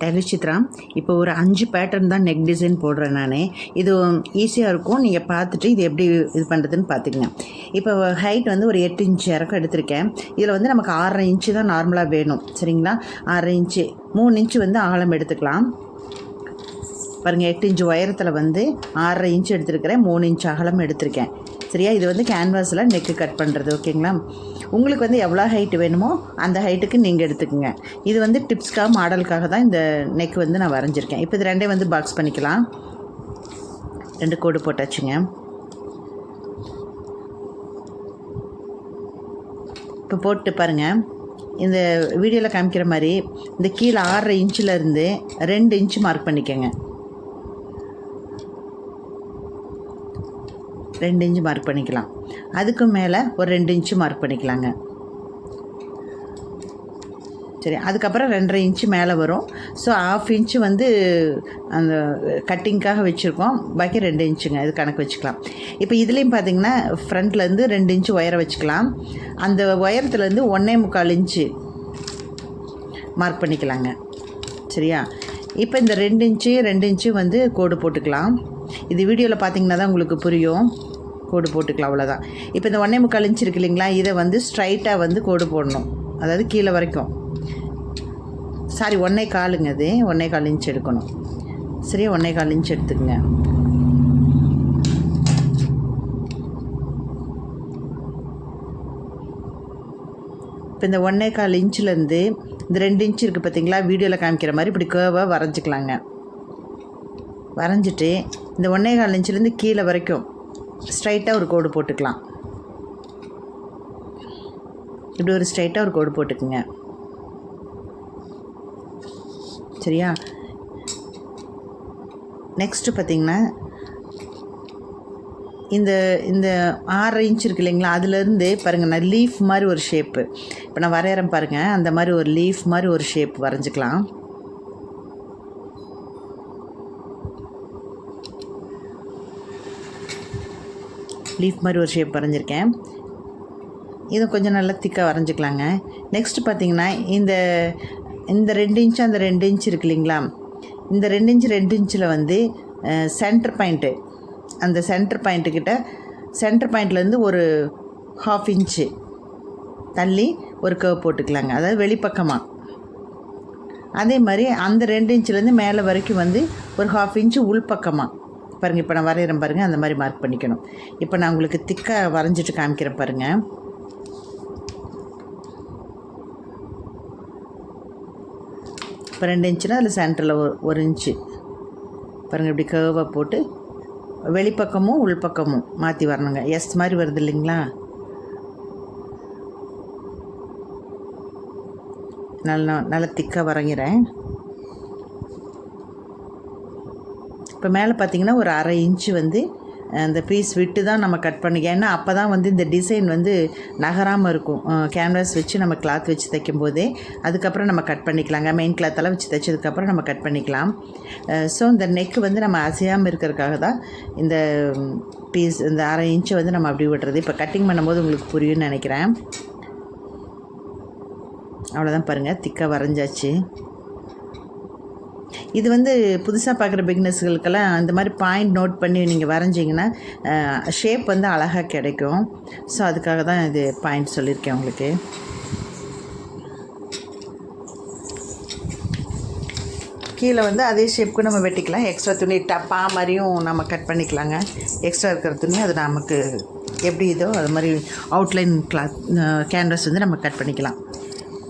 Taylor Chitra இப்போ ஒரு அஞ்சு பேட்டர்ன் தான் நெக் டிசைன் போடுறேன் நான். இது ஈஸியாக இருக்கும். நீங்கள் பார்த்துட்டு இது எப்படி இது பண்ணுறதுன்னு பார்த்துக்கங்க. இப்போ ஹைட் வந்து ஒரு எட்டு இன்ச்சு இறக்கம் எடுத்திருக்கேன். இதில் வந்து நமக்கு ஆறரை இன்ச்சு தான் நார்மலாக வேணும். சரிங்களா? ஆறரை இன்ச்சு மூணு இன்ச்சு வந்து ஆழம் எடுத்துக்கலாம். பாருங்கள் எட்டு இன்ச்சு உயரத்தில் வந்து ஆறரை இன்ச்சு எடுத்திருக்கிறேன். மூணு இன்ச் அகலம் எடுத்திருக்கேன். சரியா? இது வந்து கேன்வாஸில் நெக்கு கட் பண்ணுறது ஓகேங்களா? உங்களுக்கு வந்து எவ்வளோ ஹைட் வேணுமோ அந்த ஹைட்டுக்கு நீங்கள் எடுத்துக்கோங்க. இது வந்து டிப்ஸ்க்காக மாடலுக்காக தான் இந்த நெக் வந்து நான் வரைஞ்சிருக்கேன். இப்போ இது ரெண்டே வந்து பாக்ஸ் பண்ணிக்கலாம். ரெண்டு கோடு போட்டாச்சுங்க. இப்போ போட்டு பாருங்கள் இந்த வீடியோவில் காமிக்கிற மாதிரி இந்த கீழே ஆறரை இன்ச்சிலேருந்து ரெண்டு இன்ச்சு மார்க் பண்ணிக்கோங்க. ரெண்டு இன்ச்சு மார்க் பண்ணிக்கலாம். அதுக்கு மேலே ஒரு ரெண்டு இன்ச்சு மார்க் பண்ணிக்கலாங்க. சரி அதுக்கப்புறம் ரெண்டரை இன்ச்சு மேலே வரும். ஸோ ஆஃப் இன்ச்சு வந்து அந்த கட்டிங்க்காக வச்சுருக்கோம். பாக்கி ரெண்டு இன்ச்சுங்க இது கணக்கு வச்சுக்கலாம். இப்போ இதுலேயும் பார்த்தீங்கன்னா ஃப்ரண்ட்லேருந்து ரெண்டு இன்ச்சு ஒயரை வச்சுக்கலாம். அந்த ஒயரத்துலேருந்து ஒன்றே முக்கால் இன்ச்சு மார்க் பண்ணிக்கலாங்க. சரியா? இப்போ இந்த ரெண்டு இன்ச்சு ரெண்டு இன்ச்சு வந்து கோடு போட்டுக்கலாம். இது வீடியோவில் பார்த்தீங்கன்னா தான் உங்களுக்கு புரியும். கோடு போட்டுக்கலாம் அவ்வளோதான் இப்போ இந்த ஒன்றே முக்கால் இன்ச்சு இருக்கு இல்லைங்களா? இதை வந்து ஸ்ட்ரைட்டாக வந்து கோடு போடணும். அதாவது கீழே வரைக்கும். சாரி ஒன்றே காலுங்க அது ஒன்றே கால் இன்ச் எடுக்கணும். சரியா? ஒன்றே கால் இன்ச் எடுத்துக்கங்க. இப்போ இந்த ஒன்றே கால் இன்ச்சிலேருந்து இந்த ரெண்டு இன்ச் இருக்குது பார்த்தீங்களா வீடியோவில் காமிக்கிற மாதிரி இப்படி கேர்வாக வரைஞ்சிக்கலாங்க. வரைஞ்சிட்டு இந்த ஒன்றே கால் இன்ச்சிலேருந்து கீழே வரைக்கும் ஸ்ட்ரைட்டாக ஒரு கோடு போட்டுக்கலாம். இப்படி ஒரு ஸ்ட்ரைட்டாக ஒரு கோடு போட்டுக்குங்க. சரியா? நெக்ஸ்ட்டு பார்த்தீங்கன்னா இந்த இந்த ஆறு இன்ச் இருக்கு இல்லைங்களா? அதுலேருந்து பாருங்கள் நான் லீஃப் மாதிரி ஒரு ஷேப்பு இப்போ நான் வரைகிறேன் பாருங்கள் அந்த மாதிரி ஒரு லீஃப் மாதிரி ஒரு ஷேப் வரைஞ்சிக்கலாம். லீஃப் மாதிரி ஒரு ஷேப் வரைஞ்சிருக்கேன். இதை கொஞ்சம் நல்லா திக்காக வரைஞ்சிக்கலாங்க. நெக்ஸ்ட் பார்த்தீங்கன்னா இந்த இந்த ரெண்டு இன்ச்சு அந்த ரெண்டு இன்ச் இருக்கு இல்லைங்களா? இந்த ரெண்டு இன்ச் ரெண்டு இன்ச்சில் வந்து சென்டர் பாயிண்ட்டு அந்த சென்டர் பாயிண்ட்டுக்கிட்ட சென்டர் பாயிண்ட்லேருந்து ஒரு ஹாஃப் இன்ச்சு தள்ளி ஒரு கர்வ் போட்டுக்கலாங்க. அதாவது வெளிப்பக்கமாக அதே மாதிரி அந்த ரெண்டு இன்ச்சிலேருந்து மேலே வரைக்கும் வந்து ஒரு ஹாஃப் இன்ச்சு உள்பக்கமாக பாருங்கள் இப்போ நான் வரைகிறேன் பாருங்கள் அந்த மாதிரி மார்க் பண்ணிக்கணும். இப்போ நான் உங்களுக்கு திக்காக வரைஞ்சிட்டு காமிக்கிறேன் பாருங்கள் இப்போ ரெண்டு இன்ச்சுனா அதில் சென்டரில் ஒரு ஒரு இன்ச்சு பாருங்கள் இப்படி கர்வாக போட்டு வெளிப்பக்கமும் உள்பக்கமும் மாற்றி வரணுங்க. எஸ் மாதிரி வருது இல்லைங்களா? நல்லா நல்லா திக்காக வரைகிறேன். இப்போ மேலே பார்த்தீங்கன்னா ஒரு அரை இன்ச்சு வந்து அந்த பீஸ் விட்டு தான் நம்ம கட் பண்ணி ஏன்னா அப்போ தான் வந்து இந்த டிசைன் வந்து நகராமல் இருக்கும். கேன்வாஸ் வச்சு நம்ம கிளாத் வச்சு தைக்கும் போதே அதுக்கப்புறம் நம்ம கட் பண்ணிக்கலாங்க. மெயின் கிளாத்தெல்லாம் வச்சு தைச்சதுக்கப்புறம் நம்ம கட் பண்ணிக்கலாம். ஸோ இந்த நெக்கு வந்து நம்ம அசையாமல் இருக்கிறதுக்காக தான் இந்த பீஸ் இந்த அரை இன்ச்சை வந்து நம்ம அப்படி விடுறது இப்போ கட்டிங் பண்ணும்போது உங்களுக்கு புரியும்னு நினைக்கிறேன். அவ்வளோதான் பாருங்கள் திக்காக வரைஞ்சாச்சு. இது வந்து புதுசாக பார்க்குற பிக்னஸ்களுக்கெல்லாம் இந்த மாதிரி பாயிண்ட் நோட் பண்ணி நீங்கள் வரைஞ்சிங்கன்னா ஷேப் வந்து அழகாக கிடைக்கும். ஸோ அதுக்காக தான் இது பாயிண்ட் சொல்லியிருக்கேன் உங்களுக்கு. கீழே வந்து அதே ஷேப்புக்கு நம்ம வெட்டிக்கலாம். எக்ஸ்ட்ரா துணி டப்பா மாதிரியும் நம்ம கட் பண்ணிக்கலாங்க. எக்ஸ்ட்ரா இருக்கிற துணி அது நமக்கு எப்படி இதோ அது மாதிரி அவுட்லைன் கிளாத் கேன்வஸ் வந்து நம்ம கட் பண்ணிக்கலாம்.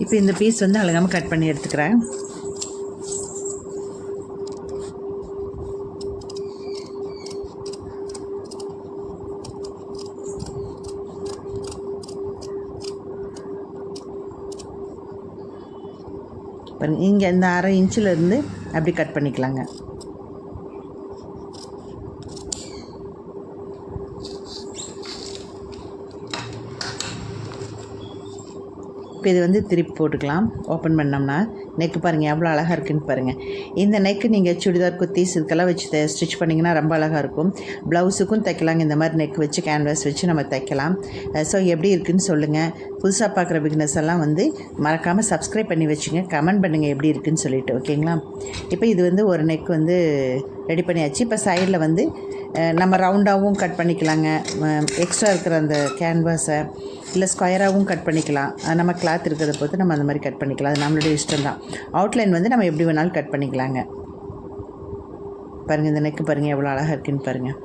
இப்போ இந்த பீஸ் வந்து அழகாமல் கட் பண்ணி எடுத்துக்கிறேன். பாருங்க இங்கே இந்த அரை இன்ச்சில் இருந்து அப்படி கட் பண்ணிக்கலாங்க. இப்போ இது வந்து திருப்பி போட்டுக்கலாம். ஓப்பன் பண்ணோம்னா நெக்கு பாருங்கள் எவ்வளோ அழகாக இருக்குன்னு பாருங்கள் இந்த நெக்கு நீங்கள் சுடிதார் குர்த்திஸ் இதுக்கெல்லாம் வச்சு ஸ்டிச் பண்ணிங்கன்னா ரொம்ப அழகாக இருக்கும். ப்ளவுஸுக்கும் தைக்கலாங்க. இந்த மாதிரி நெக் வச்சு கேன்வாஸ் வச்சு நம்ம தைக்கலாம். ஸோ எப்படி இருக்குன்னு சொல்லுங்கள் புதுசாக பார்க்குற பிக்னஸ் எல்லாம் வந்து மறக்காமல் சப்ஸ்கிரைப் பண்ணி வச்சுங்க. கமெண்ட் பண்ணுங்கள் எப்படி இருக்குன்னு சொல்லிட்டு ஓகேங்களா இப்போ இது வந்து ஒரு நெக் வந்து ரெடி பண்ணியாச்சு. இப்போ சைடில் வந்து நம்ம ரவுண்டாகவும் கட் பண்ணிக்கலாங்க. எக்ஸ்ட்ரா இருக்கிற அந்த கேன்வாஸை இல்லை ஸ்கொயராகவும் கட் பண்ணிக்கலாம். நம்ம கிளாத் இருக்கிறத பொறுத்து நம்ம அந்த மாதிரி கட் பண்ணிக்கலாம். அது நம்மளுடைய இஷ்டம் தான். அவுட்லைன் வந்து நம்ம எப்படி வேணாலும் கட் பண்ணிக்கலாங்க. பாருங்கள் இந்த நெக்கு பாருங்கள் எவ்வளோ அழகாக இருக்குன்னு பாருங்கள்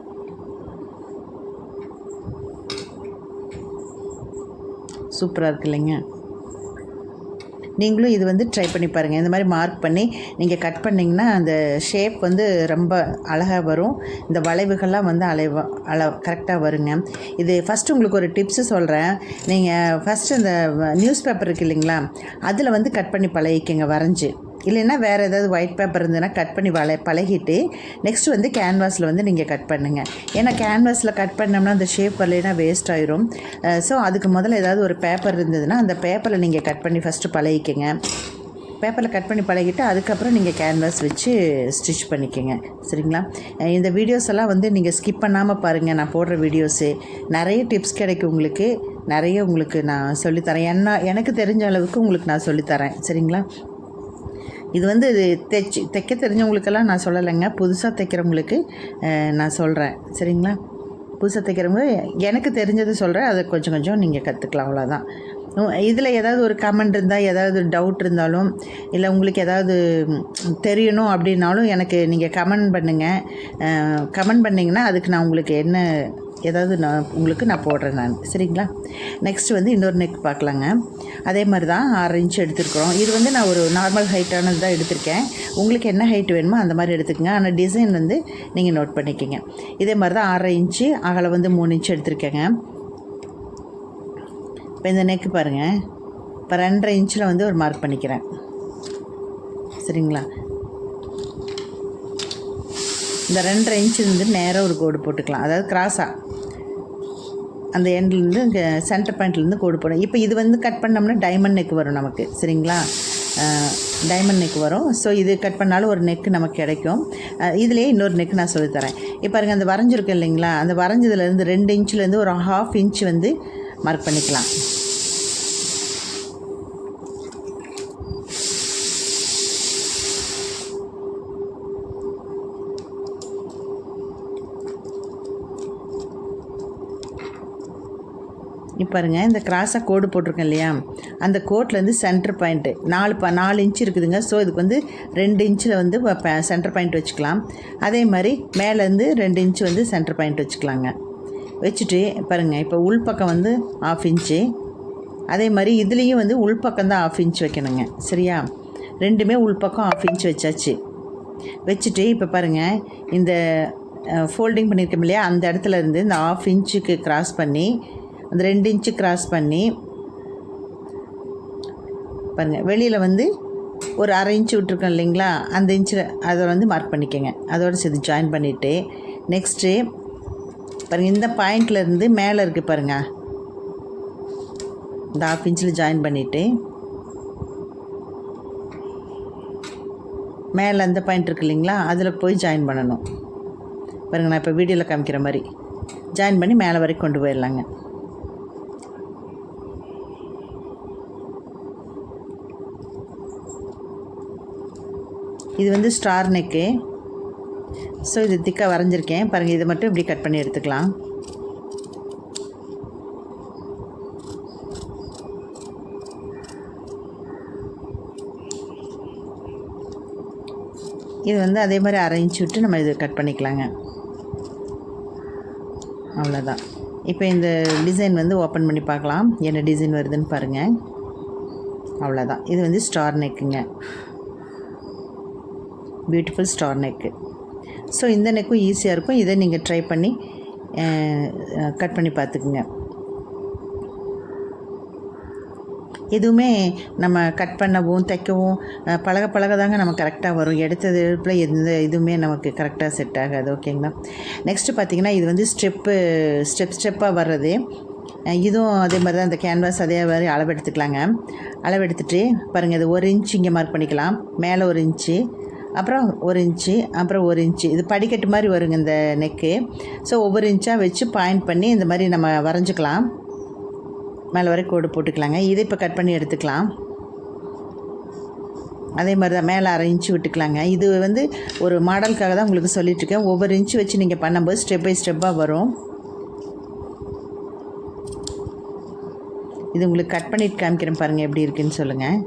சூப்பராக இருக்கு இல்லைங்க. நீங்களும் இது வந்து ட்ரை பண்ணி பாருங்கள் இந்த மாதிரி மார்க் பண்ணி நீங்கள் கட் பண்ணிங்கன்னா அந்த ஷேப் வந்து ரொம்ப அழகாக வரும். இந்த வளைவுகள்லாம் வந்து அலைவ அள கரெக்டாக வருங்க. இது ஃபஸ்ட்டு உங்களுக்கு ஒரு டிப்ஸு சொல்கிறேன் நீங்கள் ஃபஸ்ட்டு இந்த நியூஸ் பேப்பர் இருக்கு இல்லைங்களா? அதில் வந்து கட் பண்ணி பழகிக்கங்க வரைஞ்சி. இல்லைன்னா வேறு ஏதாவது ஒயிட் பேப்பர் இருந்ததுன்னா கட் பண்ணி வள பழகிட்டு நெக்ஸ்ட் வந்து கேன்வாஸில் வந்து நீங்கள் கட் பண்ணுங்கள் ஏன்னா கேன்வாஸில் கட் பண்ணோம்னா அந்த ஷேப் வரலைன்னா வேஸ்ட் ஆயிரும். ஸோ அதுக்கு முதல்ல ஏதாவது ஒரு பேப்பர் இருந்ததுன்னா அந்த பேப்பரில் நீங்கள் கட் பண்ணி ஃபஸ்ட்டு பழகிக்கங்க. பேப்பரில் கட் பண்ணி பழகிட்டு அதுக்கப்புறம் நீங்கள் கேன்வாஸ் வச்சு ஸ்டிச் பண்ணிக்கோங்க. சரிங்களா? இந்த வீடியோஸ் எல்லாம் வந்து நீங்கள் ஸ்கிப் பண்ணாமல் பாருங்கள் நான் போடுற வீடியோஸு நிறைய டிப்ஸ் கிடைக்கும் உங்களுக்கு. நிறைய உங்களுக்கு நான் சொல்லித்தரேன். என்ன எனக்கு தெரிஞ்ச அளவுக்கு உங்களுக்கு நான் சொல்லித்தரேன். சரிங்களா? இது வந்து இது தைக்க தெரிஞ்சவங்களுக்கெல்லாம் நான் சொல்லலைங்க. புதுசாக தைக்கிறவங்களுக்கு நான் சொல்கிறேன் சரிங்களா? புதுசாக தைக்கிறவங்க எனக்கு தெரிஞ்சது சொல்கிறேன் அதை கொஞ்சம் கொஞ்சம் நீங்கள் கற்றுக்கலாம் அவ்வளோதான் இதில் ஏதாவது ஒரு கமெண்ட் இருந்தால் ஏதாவது டவுட் இருந்தாலும் இல்லை உங்களுக்கு ஏதாவது தெரியணும் அப்படின்னாலும் எனக்கு நீங்கள் கமெண்ட் பண்ணுங்கள் கமெண்ட் பண்ணிங்கன்னா அதுக்கு நான் உங்களுக்கு என்ன ஏதாவது நான் உங்களுக்கு நான் போடுறேன் நான். சரிங்களா? நெக்ஸ்ட் வந்து இன்னொரு நெக் பார்க்கலாங்க. அதே மாதிரி தான் ஆறு இன்ச் எடுத்துருக்குறோம். இது வந்து நான் ஒரு நார்மல் ஹைட்டானது தான் எடுத்திருக்கேன். உங்களுக்கு என்ன ஹைட் வேணுமோ அந்த மாதிரி எடுத்துக்கோங்க. ஆனால் டிசைன் வந்து நீங்கள் நோட் பண்ணிக்கோங்க. இதே மாதிரி தான் ஆறரை இன்ச்சு அகலம் வந்து மூணு இன்ச் எடுத்திருக்கேங்க. இப்போ இந்த நெக்கு பாருங்கள் இப்போ ரெண்டரை இன்ச்சில் வந்து ஒரு மார்க் பண்ணிக்கிறேன். சரிங்களா? இந்த ரெண்டரை இன்ச் வந்து நேராக ஒரு கோடு போட்டுக்கலாம். அதாவது கிராஸாக அந்த எண்ட்லேருந்து இங்கே சென்டர் பாயிண்ட்லேருந்து கோடு போடும் இப்போ இது வந்து கட் பண்ணோம்னா டைமண்ட் நெக் வரும் நமக்கு சரிங்களா? டைமண்ட் நெக் வரும். ஸோ இது கட் பண்ணாலும் ஒரு நெக்கு நமக்கு கிடைக்கும். இதிலே இதுலேயே இன்னொரு நெக் நான் சொல்லித்தரேன் இப்போ பாருங்க அந்த வரைஞ்சிருக்கு இல்லைங்களா? அந்த வரைஞ்சதுலேருந்து ரெண்டு இன்ச்சுலேருந்து ஒரு ஹாஃப் இன்ச் வந்து மார்க் பண்ணிக்கலாம். பாருங்க இந்த கிராஸாக கோடு போட்டிருக்கேன் இல்லையா? அந்த கோட்லேருந்து சென்டர் பாயிண்ட்டு நாலு ப நாலு இன்ச் இருக்குதுங்க. ஸோ இதுக்கு வந்து ரெண்டு இன்ச்சில் வந்து சென்டர் பாயிண்ட் வச்சுக்கலாம். அதே மாதிரி மேலேருந்து ரெண்டு இன்ச்சு வந்து சென்டர் பாயிண்ட் வச்சுக்கலாங்க. வச்சுட்டு பாருங்கள் இப்போ உள்பக்கம் வந்து ஆஃப் இன்ச்சு அதே மாதிரி இதுலேயும் வந்து உள்பக்கம் தான் ஆஃப் இன்ச் வைக்கணுங்க. சரியா? ரெண்டுமே உள்பக்கம் ஆஃப் இன்ச் வச்சாச்சு. வச்சுட்டு இப்போ பாருங்கள் இந்த ஃபோல்டிங் பண்ணியிருக்கோம் இல்லையா? அந்த இடத்துல இருந்து இந்த ஆஃப் இன்ச்சுக்கு கிராஸ் பண்ணி அந்த ரெண்டு இன்ச்சு கிராஸ் பண்ணி பாருங்கள் வெளியில் வந்து ஒரு அரை இன்ச்சு விட்ருக்கோம் இல்லைங்களா? அந்த இன்ச்சில் அதை வந்து மார்க் பண்ணிக்கோங்க. அதோடு சேர்த்து ஜாயின் பண்ணிவிட்டு நெக்ஸ்ட்டு பாருங்கள் இந்த பாயிண்ட்லேருந்து மேலே இருக்குது பாருங்கள் இந்த ஆஃப் இன்ச்சில் ஜாயின் பண்ணிவிட்டு மேலே அந்த பாயிண்ட் இருக்கு இல்லைங்களா? அதில் போய் ஜாயின் பண்ணணும். பாருங்கள் நான் இப்போ வீடியோவில் காமிக்கிற மாதிரி. ஜாயின் பண்ணி மேலே வரைக்கும் கொண்டு போயிடலாங்க. இது வந்து ஸ்டார் நெக்கு ஸோ இது திக்காக வரைஞ்சிருக்கேன். பாருங்கள் இதை மட்டும் இப்படி கட் பண்ணி எடுத்துக்கலாம். இது வந்து அதே மாதிரி அரைஞ்சி விட்டு நம்ம இது கட் பண்ணிக்கலாங்க. அவ்வளோதான் இப்போ இந்த டிசைன் வந்து ஓப்பன் பண்ணி பார்க்கலாம். என்ன டிசைன் வருதுன்னு பாருங்கள் அவ்வளோதான் இது வந்து ஸ்டார் நெக்குங்க பியூட்டிஃபுல் ஸ்டார் நெக்கு ஸோ இந்த நெக்கும் ஈஸியாக இருக்கும். இதை நீங்கள் ட்ரை பண்ணி கட் பண்ணி பார்த்துக்குங்க. எதுவுமே நம்ம கட் பண்ணவும் தைக்கவும் பழக பழக தாங்க நம்ம கரெக்டாக வரும். எடுத்தது எடுப்பில் எந்த இதுவுமே நமக்கு கரெக்டாக செட் ஆகாது. ஓகேங்களா நெக்ஸ்ட்டு பார்த்தீங்கன்னா இது வந்து ஸ்டெப்பு ஸ்டெப் ஸ்டெப்பாக வர்றது. இதுவும் அதே மாதிரி தான். இந்த கேன்வாஸ் அதே மாதிரி அளவு எடுத்துக்கலாங்க. அளவு எடுத்துகிட்டு பாருங்கள் இது ஒரு இன்ச் இங்கே மார்க் பண்ணிக்கலாம். மேலே ஒரு இன்ச்சு அப்புறம் ஒரு இன்ச்சு அப்புறம் ஒரு இன்ச்சு. இது படிக்கட்டு மாதிரி வருங்க இந்த நெக்கு ஸோ ஒவ்வொரு இன்ச்சாக வச்சு பாயிண்ட் பண்ணி இந்த மாதிரி நம்ம வரைஞ்சிக்கலாம். மேலே வரை கோடு போட்டுக்கலாங்க. இதை இப்போ கட் பண்ணி எடுத்துக்கலாம். அதே மாதிரி தான் மேலே அரை இன்ச்சு விட்டுக்கலாங்க. இது வந்து ஒரு மாடலுக்காக தான் உங்களுக்கு சொல்லிட்டுருக்கேன் ஒவ்வொரு இன்ச்சு வச்சு நீங்கள் பண்ணும்போது ஸ்டெப் பை ஸ்டெப்பாக வரும். இது உங்களுக்கு கட் பண்ணிட்டு காமிக்கிறேன் பாருங்கள் எப்படி இருக்குன்னு சொல்லுங்கள்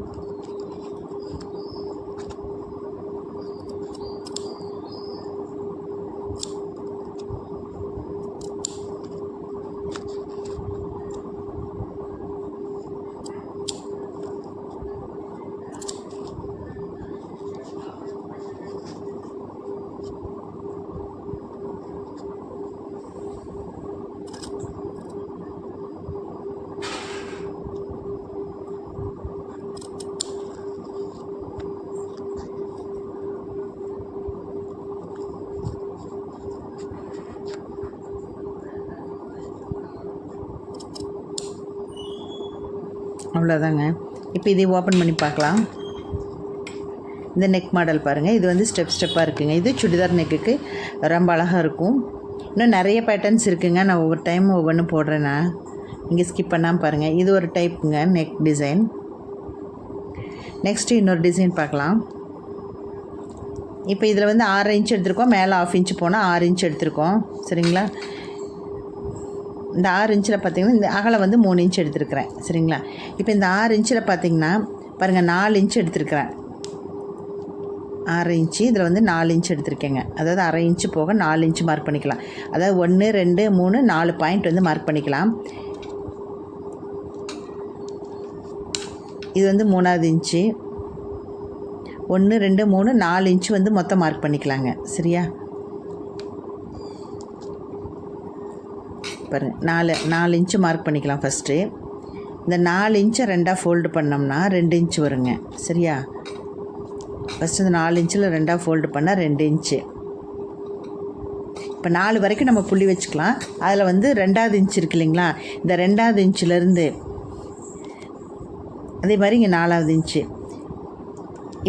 அவ்வளோதாங்க இப்போ இதை ஓப்பன் பண்ணி பார்க்கலாம். இந்த நெக் மாடல் பாருங்கள் இது வந்து ஸ்டெப் ஸ்டெப்பாக இருக்குங்க. இது சுடிதார் நெக்குக்கு ரொம்ப அழகாக இருக்கும். இன்னும் நிறைய பேட்டர்ன்ஸ் இருக்குங்க. நான் ஒவ்வொரு டைம் ஒவ்வொன்றும் போடுறேன்னா நீங்கள் ஸ்கிப் பண்ணாமல் பாருங்கள் இது ஒரு டைப்புங்க நெக் டிசைன் நெக்ஸ்ட்டு இன்னொரு டிசைன் பார்க்கலாம். இப்போ இதில் வந்து ஆறு இன்ச் எடுத்திருக்கோம். மேலே ஆஃப் இன்ச் போனால் ஆறு இன்ச் எடுத்திருக்கோம். சரிங்களா? இந்த ஆறு இன்ச்சில் பார்த்தீங்கன்னா இந்த அகலம் வந்து மூணு இன்ச் எடுத்திருக்கிறேன். சரிங்களா? இப்போ இந்த ஆறு இன்ச்சில் பார்த்தீங்கன்னா பாருங்கள் நாலு இன்ச் எடுத்திருக்கிறேன். ஆறு இன்ச்சு இதில் வந்து நாலு இன்ச் எடுத்திருக்கேங்க. அதாவது அரை இன்ச்சு போக நாலு இன்ச்சு மார்க் பண்ணிக்கலாம். அதாவது ஒன்று ரெண்டு மூணு நாலு பாயிண்ட் வந்து மார்க் பண்ணிக்கலாம். இது வந்து மூணாவது இன்ச்சு. ஒன்று ரெண்டு மூணு நாலு இன்ச்சு வந்து மொத்தம் மார்க் பண்ணிக்கலாங்க. சரியா? பாருங்கள் நாலு நாலு இன்ச்சு மார்க் பண்ணிக்கலாம் ஃபஸ்ட்டு இந்த நாலு இன்ச்சை ரெண்டாக ஃபோல்டு பண்ணோம்னா ரெண்டு இன்ச்சு வருங்க. சரியா? ஃபஸ்ட்டு இந்த நாலு இன்ச்சில் ரெண்டாக ஃபோல்டு பண்ணால் ரெண்டு இன்ச்சு. இப்போ நாலு வரைக்கும் நம்ம புள்ளி வச்சுக்கலாம். அதில் வந்து ரெண்டாவது இன்ச் இருக்கு இல்லைங்களா? இந்த ரெண்டாவது இன்ச்சிலேருந்து அதே மாதிரி இங்கே நாலாவது இன்ச்சு.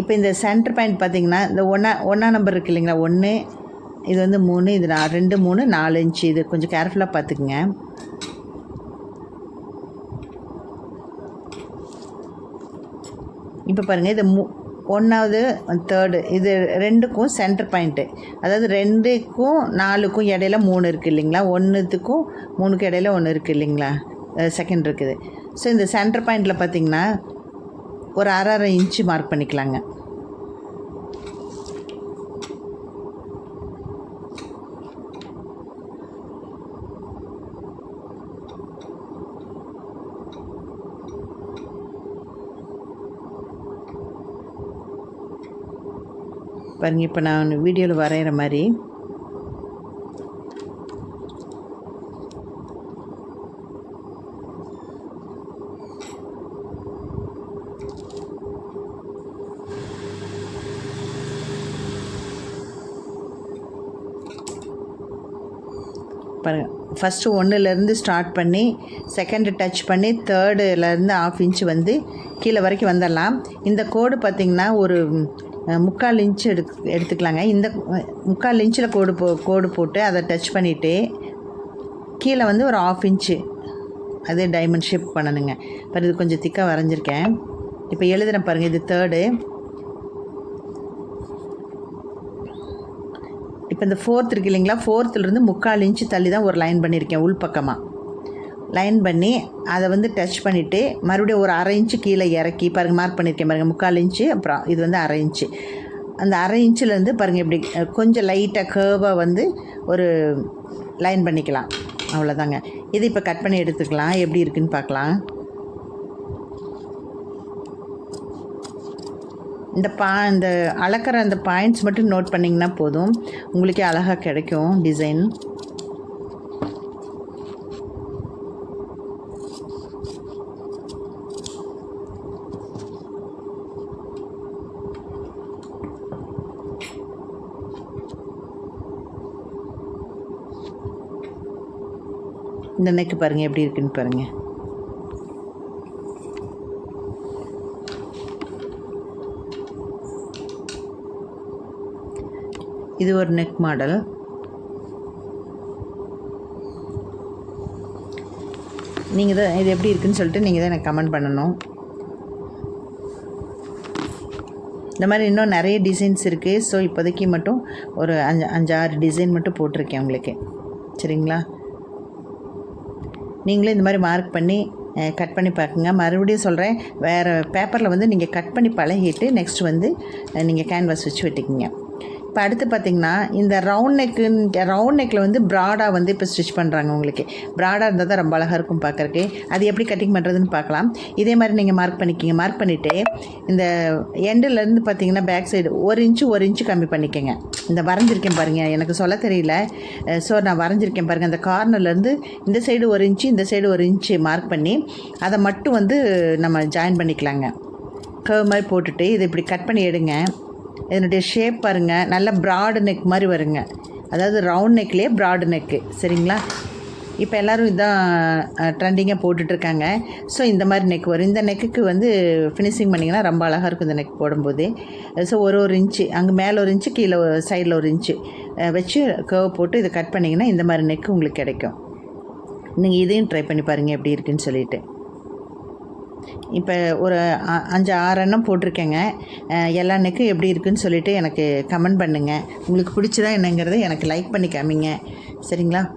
இப்போ இந்த சென்டர் பாயிண்ட் பார்த்தீங்கன்னா இந்த ஒன்றா ஒன்றா நம்பர் இருக்கு இல்லைங்களா? ஒன்று இது வந்து மூணு இது நான் ரெண்டு மூணு நாலு இன்ச்சு. இது கொஞ்சம் கேர்ஃபுல்லாக பார்த்துக்குங்க. இப்போ பாருங்கள் இது மூ ஒன்றாவது தேர்டு இது ரெண்டுக்கும் சென்டர் பாயிண்ட்டு அதாவது ரெண்டுக்கும் நாலுக்கும் இடையில மூணு இருக்குது இல்லைங்களா? ஒன்றுத்துக்கும் மூணுக்கு இடையில ஒன்று இருக்குது இல்லைங்களா? செகண்ட் இருக்குது. ஸோ இந்த சென்டர் பாயிண்டில் பார்த்தீங்கன்னா ஒரு அரை அரை இன்ச்சு மார்க் பண்ணிக்கலாங்க. பாருங்க இப்போ நான் வீடியோவில் வரைகிற மாதிரி. பாருங்கள் ஃபஸ்ட்டு ஒன்றுலேருந்து ஸ்டார்ட் பண்ணி செகண்டு டச் பண்ணி தேர்டுலேருந்து ஆஃப் இன்ச் வந்து கீழே வரைக்கும் வந்துடலாம் இந்த கோடு பார்த்திங்கன்னா ஒரு முக்கால் இன்ச் எடுக் எடுத்துக்கலாங்க. இந்த முக்கால் இன்ச்சில் கோடு போ கோடு போட்டு அதை டச் பண்ணிவிட்டு கீழே வந்து ஒரு ஆஃப் இன்ச்சு அதே டைமண்ட் ஷேப் பண்ணணுங்க. பாரு இது கொஞ்சம் திக்காக வரைஞ்சிருக்கேன். இப்போ எழுதுகிறேன் பாருங்கள் இது தேர்டு. இப்போ இந்த ஃபோர்த் இருக்கு இல்லைங்களா? ஃபோர்த்துலேருந்து முக்கால் இன்ச்சு தள்ளி தான் ஒரு லைன் பண்ணியிருக்கேன் உள் பக்கமாக லைன் பண்ணி அதை வந்து டச் பண்ணிவிட்டு மறுபடியும் ஒரு அரை இன்ச்சு கீழே இறக்கி பாருங்கள் மார்க் பண்ணியிருக்கேன் பாருங்கள் முக்கால் இன்ச்சு அப்புறம் இது வந்து அரை இன்ச்சு அந்த அரை இன்ச்சிலேருந்து பாருங்கள் இப்படி கொஞ்சம் லைட்டாக கேர்வாக வந்து ஒரு லைன் பண்ணிக்கலாம். அவ்வளோதாங்க இது இப்போ கட் பண்ணி எடுத்துக்கலாம். எப்படி இருக்குன்னு பார்க்கலாம். இந்த பா இந்த அளக்கிற அந்த பாயிண்ட்ஸ் மட்டும் நோட் பண்ணிங்கன்னா போதும். உங்களுக்கே அழகாக கிடைக்கும் டிசைன் இந்த நெக்கு பாருங்கள் எப்படி இருக்குன்னு பாருங்கள் இது ஒரு நெக் மாடல் நீங்கள் தான் இது எப்படி இருக்குன்னு சொல்லிட்டு நீங்கள் தான் எனக்கு கமெண்ட் பண்ணணும். இந்த மாதிரி இன்னும் நிறைய டிசைன்ஸ் இருக்குது ஸோ இப்போதைக்கு மட்டும் ஒரு அஞ்சு அஞ்சு ஆறு டிசைன் மட்டும் போட்டிருக்கேன் உங்களுக்கு. சரிங்களா? நீங்களும் இந்த மாதிரி மார்க் பண்ணி கட் பண்ணி பார்க்குங்க மறுபடியும் சொல்கிறேன் வேறு பேப்பரில் வந்து நீங்கள் கட் பண்ணி பழகிட்டு நெக்ஸ்ட் வந்து நீங்கள் கேன்வாஸ் வச்சு வெட்டிக்கிங்க. இப்போ அடுத்து பார்த்தீங்கன்னா இந்த ரவுண்ட் நெக்கு ரவுண்ட் நெக்கில் வந்து ப்ராடாக வந்து இப்போ ஸ்டிச் பண்ணுறாங்க உங்களுக்கு. ப்ராடாக இருந்தால் தான் ரொம்ப அழகாக இருக்கும் பார்க்குறக்கு அது எப்படி கட்டிங் பண்ணுறதுன்னு பார்க்கலாம் இதே மாதிரி நீங்கள் மார்க் பண்ணிக்கிங்க. மார்க் பண்ணிவிட்டு இந்த எண்டுலேருந்து பார்த்தீங்கன்னா பேக் சைடு ஒரு இன்ச்சு ஒரு இன்ச்சு கம்மி பண்ணிக்கோங்க. இந்த வரைஞ்சிருக்கேன் பாருங்கள் எனக்கு சொல்ல தெரியல. ஸோ நான் வரைஞ்சிருக்கேன் பாருங்கள் அந்த கார்னர்லேருந்து இந்த சைடு ஒரு இன்ச்சு இந்த சைடு ஒரு இன்ச்சு மார்க் பண்ணி அதை மட்டும் வந்து நம்ம ஜாயின் பண்ணிக்கலாங்க. கர்வ் மாதிரி போட்டுட்டு இதை இப்படி கட் பண்ணி எடுங்க. இதனுடைய ஷேப் பாருங்கள் நல்ல ப்ராடு நெக் மாதிரி வருங்க. அதாவது ரவுண்ட் நெக்லேயே ப்ராடு நெக்கு சரிங்களா? இப்போ எல்லோரும் இதான் ட்ரெண்டிங்காக போட்டுட்ருக்காங்க ஸோ இந்த மாதிரி நெக் வரும். இந்த நெக்குக்கு வந்து ஃபினிஷிங் பண்ணிங்கன்னா ரொம்ப அழகாக இருக்கும் இந்த நெக் போடும்போது. ஸோ ஒரு ஒரு இன்ச்சு அங்கே மேலே ஒரு இன்ச்சு கீழே சைடில் ஒரு இன்ச்சு வச்சு கர்வ் போட்டு இதை கட் பண்ணிங்கன்னா இந்த மாதிரி நெக்கு உங்களுக்கு கிடைக்கும். நீங்கள் இதையும் ட்ரை பண்ணி பாருங்கள் எப்படி இருக்குன்னு சொல்லிட்டு. இப்போ ஒரு அஞ்சு ஆறு எண்ணம் போட்டிருக்கேங்க. அஹ் எல்லா நெக்கும் எப்படி இருக்குன்னு சொல்லிட்டு எனக்கு கமெண்ட் பண்ணுங்கள் உங்களுக்கு பிடிச்சதா என்னங்கிறத எனக்கு லைக் பண்ணி காமிங்க. சரிங்களா?